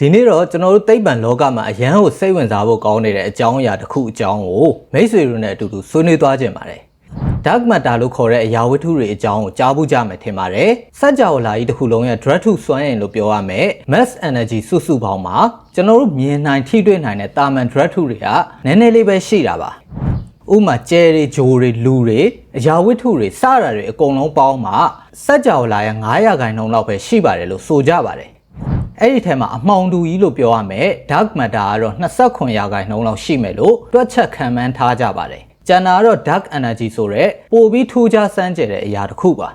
ဒီနေ့တော့ကျွန်တော်တို့သိပ္ပံလောကမှာအရန်ကိုစိတ်ဝင်စားဖို့ကောင်းနေတဲ့အကြောင်းအရာတစ်ခုအကြောင်းကိုမိတ်ဆွေတို့နဲ့အတူတူဆွေးနွေးသွားခြင်းပါတယ် Dark Matter လို့ခေါ်တဲ့အရာဝတ္ထုတွေအကြောင်းကိုကြားဖို့ကြမယ်ထင်ပါတယ်။စัจ java လာကြီးတစ်ခုလုံးရဲ့ drug to စွမ်းအင်လို့ပြောရမယ် mass energy စုစုပေါင်းမှာကျွန်တော်တို့မြင်နိုင်ထိတွေ့နိုင်တဲ့တာမန် drug to တွေကနည်းနည်းလေးပဲရှိတာပါ။ဥပမာကျဲတွေဂျိုတွေလူတွေအရာဝတ္ထုတွေစတာတွေအကုန်လုံးပေါင်းမှာစัจ java လာရဲ့900ခိုင်နှုန်းလောက်ပဲရှိပါတယ်လို့ဆိုကြပါတယ်။ အဲ့ဒီထဲမှာအမှောင်တူကြီးလို့ပြောရမယ် dark matter ကတော့29ရာခိုင်နှုန်းလောက်ရှိမယ်လို့တွက်ချက်ခံမှန်းထားကြပါတယ်ကျန်တာကတော့ dark energy ဆိုတဲ့ပိုပြီးထူးခြားစမ်းကြယ်တဲ့အရာတစ်ခုပါ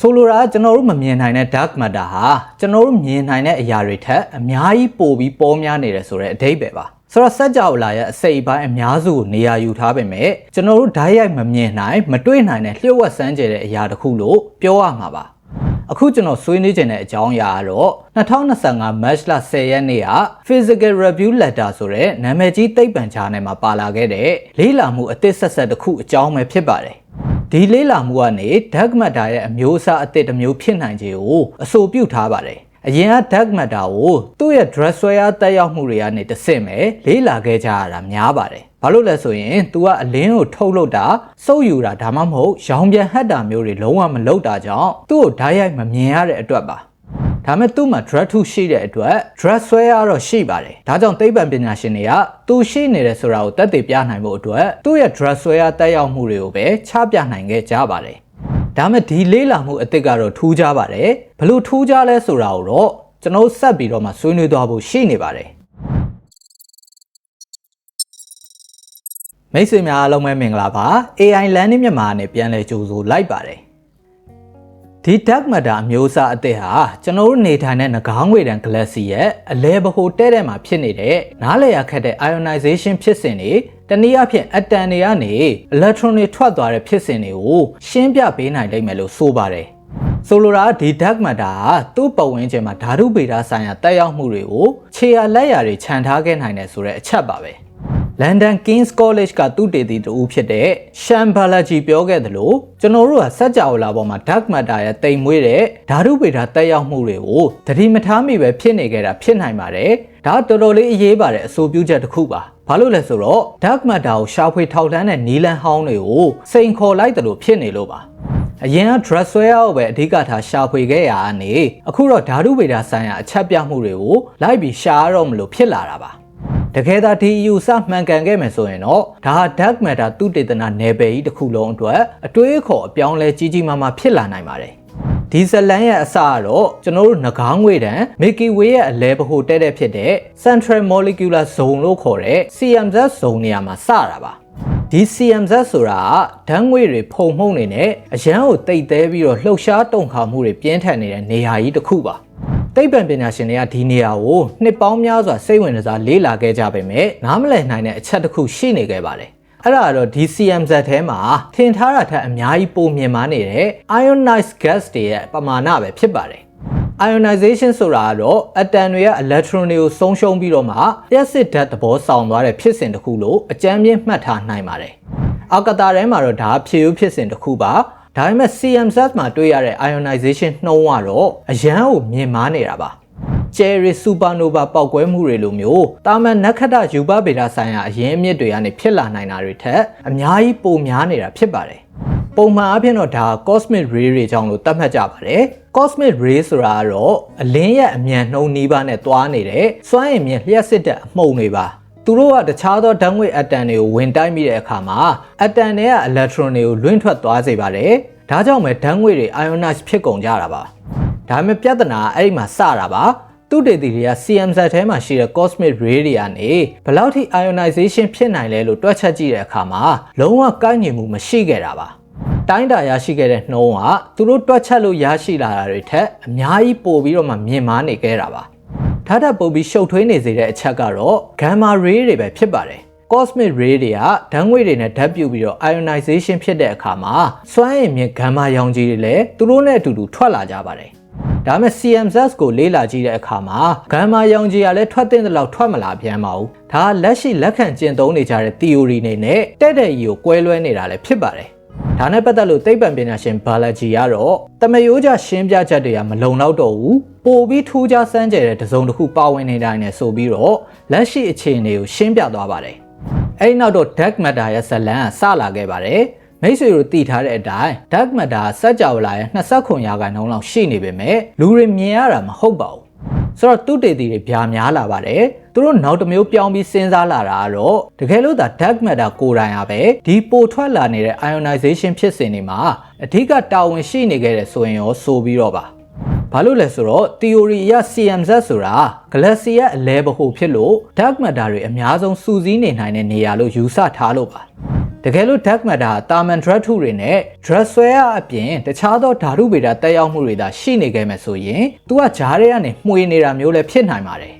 ဆိုလိုတာကကျွန်တော်တို့မမြင်နိုင်တဲ့ dark matter ဟာကျွန်တော်တို့မြင်နိုင်တဲ့အရာတွေထက်အများကြီးပိုပြီးပေါ်များနေတယ်ဆိုတဲ့အဓိပ္ပာယ်ပါဆိုတော့စัจ java လာရဲ့အစိတ်အပိုင်းအများစုကိုနေရာယူထားပေမဲ့ကျွန်တော်တို့ဓာတ်ရိုက်မမြင်နိုင်မတွေ့နိုင်တဲ့လျှို့ဝှက်စမ်းကြယ်တဲ့အရာတစ်ခုလို့ပြောရမှာပါ အခုကျွန်တော်ဆွေးနွေးခြင်းတဲ့အကြောင်းအရာကတော့2025 March လ10ရက်နေ့က Physical Review Letter ဆိုတဲ့နာမည်ကြီးသိပ္ပံဂျာနယ်မှာပါလာခဲ့တဲ့လေးလာမှုအသစ်ဆက်ဆက်တစ်ခုအကြောင်းပဲဖြစ်ပါတယ်။ဒီလေးလာမှုကနေ Dark Matter ရဲ့အမျိုးအစားအသစ်တစ်မျိုးဖြစ်နိုင်ခြေကိုအဆိုပြုထားပါတယ်။အရင်က dark matter ကိုသူ့ရဲ့ dress wear တက်ရောက်မှုတွေကနေတဆင့်ပဲလေးလာခဲ့ကြရတာများပါတယ်။ ဘာလို့လဲဆိုရင် तू ကအလင်းကိုထုတ်လုပ်တာစုပ်ယူတာဒါမှမဟုတ်ရောင်ပြန်ဟတ်တာမျိုးတွေလုံးဝမလုပ်တာကြောင့်သူ့ကိုဓာတ်ရိုက်မမြင်ရတဲ့အတွက်ပါ။ဒါမဲ့သူ့မှာ drug 2ရှိတဲ့အတွက် drug ဆွဲရတော့ရှိပါတယ်။ဒါကြောင့်သိပ္ပံပညာရှင်တွေကသူရှိနေတယ်ဆိုတာကိုသက်သေပြနိုင်ဖို့အတွက်သူ့ရဲ့ drug ဆွဲရတက်ရောက်မှုတွေကိုပဲချပြနိုင်ခဲ့ကြပါတယ်။ဒါမဲ့ဒီလေးလာမှုအစ်စ်ကတော့ထူးခြားပါတယ်။ဘလို့ထူးခြားလဲဆိုတာကိုတော့ကျွန်တော်ဆက်ပြီးတော့မှဆွေးနွေးသွားဖို့ရှိနေပါတယ်။ မိတ်ဆွေများအားလုံးပဲမင်္ဂလာပါ AI Learning မြန်မာနဲ့ပြန်လည်ကြိုဆိုလိုက်ပါတယ်ဒီ dark matter အမျိုးအစားအသစ်ဟာကျွန်တော်တို့နေထိုင်တဲ့ငကောင်းငွေတန် galaxy ရဲ့အလဲဘဟုတဲ့တဲ့မှာဖြစ်နေတဲ့နားလည်ရခက်တဲ့ ionization ဖြစ်စဉ်တွေတနည်းအားဖြင့်အတန်တွေကနေ electron တွေထွက်သွားတဲ့ဖြစ်စဉ်တွေကိုရှင်းပြပေးနိုင်လိမ့်မယ်လို့ဆိုပါတယ်ဆိုလိုတာဒီ dark matter ဟာသူ့ပတ်ဝန်းကျင်မှာဓာတုဗေဒဆိုင်ရာတက်ရောက်မှုတွေကိုခြေရလက်ရာတွေခြံထားခဲ့နိုင်တယ်ဆိုတဲ့အချက်ပါပဲ။ London King's College ကသူတေသီတူဖြစ်တဲ့ Sham Balaji ပြောခဲ့သလိုကျွန်တော်တို့ကစัจ java လာပေါ်မှာ dark matter ရဲ့တိမ်မွေးတဲ့ဓာတုဗေဒတက်ရောက်မှုတွေကိုသတိမထားမိပဲဖြစ်နေကြတာဖြစ်နိုင်ပါတယ်။ဒါတော်တော်လေးအရေးပါတဲ့အဆိုပြုချက်တစ်ခုပါ။ဘာလို့လဲဆိုတော့ dark matter ကိုရှာဖွေထောက်လှမ်းတဲ့နီလန်ဟောင်းတွေကိုစိန်ခေါ်လိုက်တယ်လို့ဖြစ်နေလို့ပါ။အရင်က dress wear ကိုပဲအဓိကထားရှာဖွေခဲ့ရတာနေအခုတော့ဓာတုဗေဒဆိုင်ရာအချက်ပြမှုတွေကိုလိုက်ပြီးရှာရတော့မလို့ဖြစ်လာတာပါ တကယ်သာဒီယူဆမှန်ကန်ခဲ့မယ်ဆိုရင်တော့ဒါဟာ dark matter သူတေသနာနယ်ပယ်ကြီးတစ်ခုလုံးအတွက်အတွေးအခေါ်အပြောင်းလဲကြီးကြီးမားမားဖြစ်လာနိုင်ပါတယ်ဒီဇလန်ရဲ့အစကတော့ကျွန်တော်တို့ငကောင်းငွေတန် Milky Way ရဲ့အလဲပဟိုတဲ့တဲ့ဖြစ်တဲ့ Central Molecular Zone လို့ခေါ်တဲ့ CMZ zone နေရာမှာစတာပါဒီ CMZ ဆိုတာဓာတ်ငွေတွေဖုံမှုန့်နေနဲ့အရန်ကိုတိတ်သေးပြီးတော့လှုပ်ရှားတုန်ခါမှုတွေပြင်းထန်နေတဲ့နေရာကြီးတစ်ခုပါ သိပ္ပံပညာရှင်တွေကဒီနေရာကိုနှစ်ပေါင်းများစွာစိတ်ဝင်စားလေ့လာခဲ့ကြပေမဲ့နားမလည်နိုင်တဲ့အချက်တစ်ခုရှိနေခဲ့ပါတယ်။အဲ့ဒါကတော့ DCMZ ထဲမှာထင်ထားတာထက်အများကြီးပိုမြင်မာနေတဲ့ ionized gas တွေရဲ့ပမာဏပဲဖြစ်ပါတယ်။ ionization ဆိုတာကတော့အတန်တွေရဲ့ electron တွေကိုဆုံးရှုံးပြီးတော့မှလျှက်စစ်ဓာတ်သဘောဆောင်သွားတဲ့ဖြစ်စဉ်တစ်ခုလို့အကြမ်းပြင်းမှတ်ထားနိုင်ပါတယ်။အောက်ကတာထဲမှာတော့ဒါဖြည့်ဦးဖြစ်စဉ်တစ်ခုပါ ဒါပေမဲ့ CMZ မှာတွေ့ရတဲ့ ionization နှုံးကတော့အရန်ကိုမြင်မာနေတာပါ။ Cherry supernova ပေါက်ကွဲမှုတွေလိုမျိုးတာမန်နက္ခတ္တယူပဗေဒဆိုင်ရာအရင်းအမြစ်တွေကနေဖြစ်လာနိုင်တာတွေထက်အများကြီးပိုများနေတာဖြစ်ပါတယ်။ပုံမှန်အဖြစ်တော့ဒါ cosmic ray တွေကြောင့်လို့သတ်မှတ်ကြပါတယ်။ cosmic ray ဆိုတာကတော့အလင်းရဲ့အမြန်နှုံနီးပါးနဲ့တွားနေတဲ့စွမ်းအင်မြင့်လျှက်စစ်တဲ့အမှုန်တွေပါ။ သူတို့ကတခြားသောဓာတ်ငွေအတန်တွေကိုဝင်တိုက်မိတဲ့အခါမှာအတန်တွေကအီလက်ထရွန်တွေကိုလွင့်ထွက်သွားစေပါတယ်။ဒါကြောင့်ပဲဓာတ်ငွေတွေ ionize ဖြစ်ကုန်ကြတာပါ။ဒါပေမဲ့ပြဿနာကအဲ့ဒီမှာစတာပါ။သူတေသီတွေက CMZ ထဲမှာရှိတဲ့ cosmic ray တွေကနေဘယ်လောက်ထိ ionization ဖြစ်နိုင်လဲလို့တွက်ချက်ကြည့်တဲ့အခါမှာလုံးဝကိုက်ညီမှုမရှိခဲ့တာပါ။တိုင်းတာရရှိခဲ့တဲ့နှုံးကသူတို့တွက်ချက်လို့ရရှိလာတာတွေထက်အများကြီးပိုပြီးတော့မှမြင်မာနေခဲ့တာပါ ဓာတ်ဓာတ်ပုတ်ပြီးရှုပ်ထွေးနေစေတဲ့အချက်ကတော့ gamma ray တွေပဲဖြစ်ပါတယ် cosmic ray တွေကဓာတ်ငွေတွေနဲ့ဓာတ်ပြုတ်ပြီးတော့ ionization ဖြစ်တဲ့အခါမှာစွမ်းအင်မြင့် gamma ရောင်ခြည်တွေလည်းသူတို့နဲ့အတူတူထွက်လာကြပါတယ်ဒါမဲ့ CMZ ကိုလေ့လာကြည့်တဲ့အခါမှာဂမ်မာရောင်ခြည်ကလည်းထွက်တဲ့လောက်ထွက်မလာပြန်ပါဘူး။ဒါလက်ရှိလက်ခံကျင့်သုံးနေကြတဲ့ theory နေနဲ့တဲ့တဲ့ကြီးကိုကွဲလွဲနေတာလည်းဖြစ်ပါတယ်။ဒါနဲ့ပတ်သက်လို့သိပ္ပံပညာရှင်ဘာလာဂျီကတော့တမယိုးကြရှင်းပြချက်တွေကမလုံလောက်တော့ဘူး ပိုပြီးထူးခြားစမ်းကြဲတဲ့တစုံတစ်ခုပါဝင်နေတိုင်းနဲ့ဆိုပြီးတော့လက်ရှိအခြေအနေကိုရှင်းပြသွားပါတယ်။အဲဒီနောက်တော့ dark matter ရဲ့ဇလံကစလာခဲ့ပါတယ်။မိတ်ဆွေတို့သိထားတဲ့အတိုင်း dark matter စัจ java လာရဲ့29ရာခိုင်နှုန်းလောက်ရှိနေပေမဲ့လူတွေမြင်ရတာမဟုတ်ပါဘူး။ဆိုတော့သူတေတီတွေဗျာများလာပါတယ်။သူတို့နောက်တစ်မျိုးပြောင်းပြီးစဉ်းစားလာတာကတော့တကယ်လို့ဒါ dark matter ကိုယ်တိုင်ရပဲဒီပိုထွက်လာနေတဲ့ ionization ဖြစ်စဉ်တွေမှာအဓိကတာဝန်ရှိနေခဲ့တဲ့ဆိုရင်ရောဆိုပြီးတော့ပါ ဘာလို့လဲဆိုတော့ theory အရ CMZ ဆိုတာ galaxy ရဲ့အလဲဗဟိုဖြစ်လို့ dark matter တွေအများဆုံးစူးစီးနေနိုင်တဲ့နေရာလို့ယူဆထားလို့ပါတကယ်လို့ dark matter တာမန် drug ထုတွေနဲ့ drug ဆွဲရအပြင်တခြားသောဓာတုဗေဒတက်ရောက်မှုတွေသာရှိနေခဲ့မယ်ဆိုရင်သူကဂျားတွေကနေမှွေနေတာမျိုးလည်းဖြစ်နိုင်ပါတယ်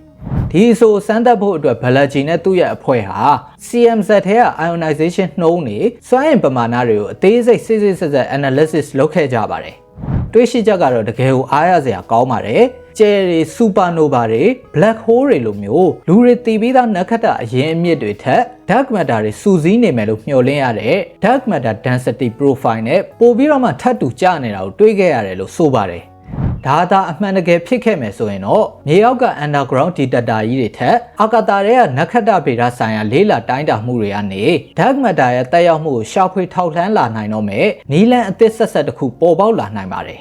ဒီဆိုစမ်းသပ်ဖို့အတွက်ဘလက်ဂျီနဲ့သူ့ရဲ့အဖွဲ့ဟာ CMZ ထဲက ionization နှုံးနေစွမ်းအင်ပမာဏတွေကိုအသေးစိတ်စစ်စစ်ဆက်ဆက် analysis လုပ်ခဲ့ကြပါတယ်။ တွေးရှိချက်ကတော့တကယ်ကိုအားရစရာကောင်းပါတယ်။ကျဲတွေ supernova တွေ black hole တွေလိုမျိုးလူတွေတည်ပြီးသားနက္ခတ္တအရင်အမြင့်တွေထက် dark matter တွေစူးစီးနေမယ်လို့မျှော်လင့်ရတဲ့ dark matter density profile နဲ့ပိုပြီးတော့မှထပ်တူကျနေတာကိုတွေးခဲ့ရတယ်လို့ဆိုပါတယ်။ ဒါသာအမှန်တကယ်ဖြစ်ခဲ့မယ်ဆိုရင်တော့မြေအောက်က underground detector ကြီးတွေထက်အာကာသရဲ့နက္ခတ္တဗေဒဆိုင်ရာလေးလာတိုင်းတာမှုတွေကနေ dark matter ရဲ့တက်ရောက်မှုကိုရှာဖွေထောက်လှမ်းလာနိုင်တော့မယ်နီလန်အသစ်ဆက်ဆက်တစ်ခုပေါ်ပေါက်လာနိုင်ပါတယ်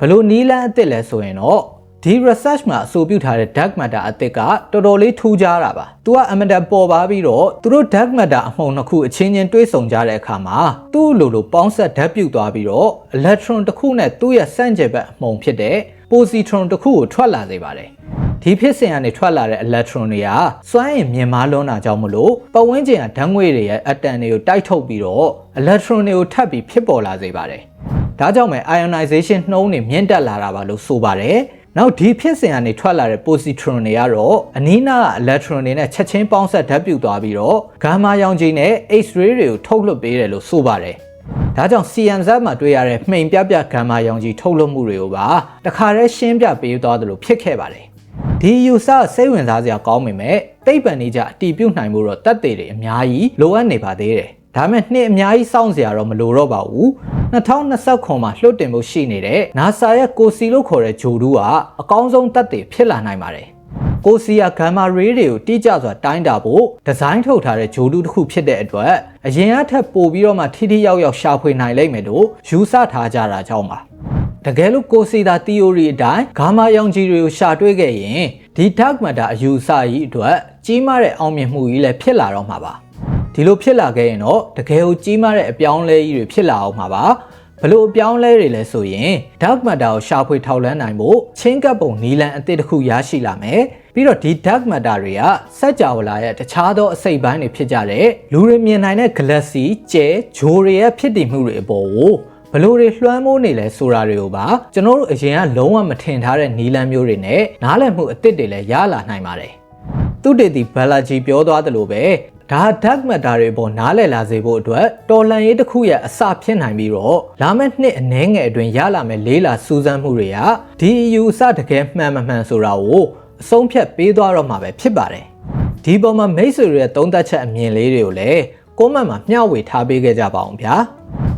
ဘလို့နီလန်အသစ်လဲဆိုရင်တော့ ဒီ research မှာအဆိုပြုထားတဲ့ dark matter အသစ်ကတော်တော်လေးထူးခြားတာပါ။ तू ကအမတန်ပေါ်ပါပြီးတော့သူတို့ dark matter အမှုန်နှစ်ခုအချင်းချင်းတွဲဆုံကြတဲ့အခါမှာသူ့လိုလိုပေါင်းဆက်ဓာတ်ပြုတ်သွားပြီးတော့ electron တစ်ခုနဲ့သူ့ရဲ့ဆန့်ကျင်ဘက်အမှုန်ဖြစ်တဲ့ positron တစ်ခုကိုထွက်လာစေပါတယ်။ဒီဖြစ်စဉ်ကနေထွက်လာတဲ့ electron တွေကစွမ်းအင်မြင့်မားလွန်းတာကြောင့်မလို့ပတ်ဝန်းကျင်ကဓာတ်ငွေတွေရဲ့အတန်တွေကိုတိုက်ထုတ်ပြီးတော့ electron တွေကိုထပ်ပြီးဖြစ်ပေါ်လာစေပါတယ်။ဒါကြောင့်ပဲ ionization နှုံးတွေမြင့်တက်လာတာပါလို့ဆိုပါတယ်။ နောက်ဒီဖြစ်စဉ်ကနေထွက်လာတဲ့ positron တွေကတော့အနီးနားက electron တွေနဲ့ချက်ချင်းပေါင်းဆက်ဓာတ်ပြုတ်သွားပြီးတော့ဂါမာရောင်ခြည်နဲ့ X-ray တွေကိုထုတ်လွှတ်ပေးတယ်လို့ဆိုပါတယ်။ဒါကြောင့် CMZ မှာတွေ့ရတဲ့မှိန်ပြပြဂါမာရောင်ခြည်ထုတ်လွှတ်မှုတွေကိုပါတခါတည်းရှင်းပြပေးသွားတယ်လို့ဖြစ်ခဲ့ပါတယ်။ဒီယူဆစိတ်ဝင်စားစရာကောင်းပေမဲ့သိပ္ပံနည်းကြအတီးပြုတ်နိုင်မှုတော့တတ်သေးတယ်အများကြီးလိုအပ်နေပါသေးတယ်။ ဒါမဲ့နှစ်အများကြီးစောင့်စရာတော့မလိုတော့ပါဘူး2029မှာလွှတ်တင်မှုရှိနေတဲ့ NASA ရဲ့ကိုစီလို့ခေါ်တဲ့ဂျိုဒူးကအကောင်းဆုံးတက်တည်ဖြစ်လာနိုင်ပါတယ်ကိုစီယာဂမ်မာရေးတွေကိုတိကျစွာတိုင်းတာဖို့ဒီဇိုင်းထုတ်ထားတဲ့ဂျိုဒူးတစ်ခုဖြစ်တဲ့အတွက်အရင်အထက်ပိုပြီးတော့မှထိထိရောက်ရောက်ရှာဖွေနိုင်လိမ့်မယ်လို့ယူဆထားကြတာကြောင့်ပါတကယ်လို့ကိုစီတာ theory အတိုင်းဂါမာရောင်ခြည်တွေကိုရှာတွေ့ခဲ့ရင်ဒီ dark matter အယူအဆကြီးအတွက်ကြီးမားတဲ့အောင်မြင်မှုကြီးလည်းဖြစ်လာတော့မှာပါ ဒီလိုဖြစ်လာခဲ့ရင်တော့တကယ်ကိုကြီးမားတဲ့အပြောင်းလဲကြီးတွေဖြစ်လာအောင်မှာပါဘလို့အပြောင်းလဲတွေလဲဆိုရင် dark matter ကိုရှာဖွေထောက်လှမ်းနိုင်ဖို့ချင်းကပ်ပုံနီလန်အသစ်တစ်ခုရရှိလာမယ်ပြီးတော့ဒီ dark matter တွေကစัจ java လာရဲ့တခြားသောအစိတ်ပိုင်းတွေဖြစ်ကြတဲ့လူတွေမြင်နိုင်တဲ့ galaxy ကျဲဂျိုတွေရဲ့ဖြစ်တည်မှုတွေအပေါ်ကိုဘလို့တွေလွှမ်းမိုးနေလဲဆိုတာတွေကိုပါကျွန်တော်တို့အရင်ကလုံးဝမထင်ထားတဲ့နီလန်မျိုးတွေနဲ့နားလည်မှုအသစ်တွေလည်းရလာနိုင်ပါတယ်သူတေတီဘလာဂျီပြောသွားသလိုပဲ ဒါ dark matter တွေပေါ်နားလည်လာစေဖို့အတွက်တော်လန်ရေးတစ်ခုရဲ့အစဖြစ်နိုင်ပြီးတော့လာမယ့်နှစ်အနည်းငယ်အတွင်းရလာမယ့်လေးလာစူးစမ်းမှုတွေကဒီ EU စတကယ်မှန်မမှန်ဆိုတာကိုအဆုံးဖြတ်ပေးသွားတော့မှာပဲဖြစ်ပါတယ်ဒီပေါ်မှာမိတ်ဆွေတွေရဲ့သုံးသပ်ချက်အမြင်လေးတွေကိုလည်းကွန်မန့်မှာမျှဝေထားပေးခဲ့ကြပါအောင်ဗျာ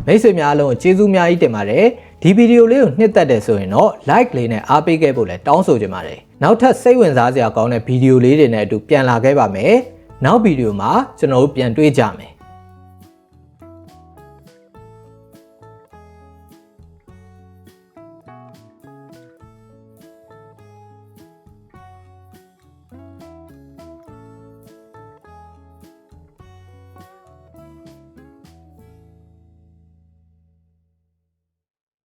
မိတ်ဆွေများအားလုံးကျေးဇူးများကြီးတင်ပါတယ်ဒီဗီဒီယိုလေးကိုနှစ်သက်တယ်ဆိုရင်တော့ like လေးနဲ့အားပေးခဲ့ဖို့လည်းတောင်းဆိုချင်ပါတယ်နောက်ထပ်စိတ်ဝင်စားစရာကောင်းတဲ့ဗီဒီယိုလေးတွေနဲ့အတူပြန်လာခဲ့ပါမယ် နောက်ဗီဒီယိုမှာကျွန်တော်တို့ပြန်တွေ့ကြမယ်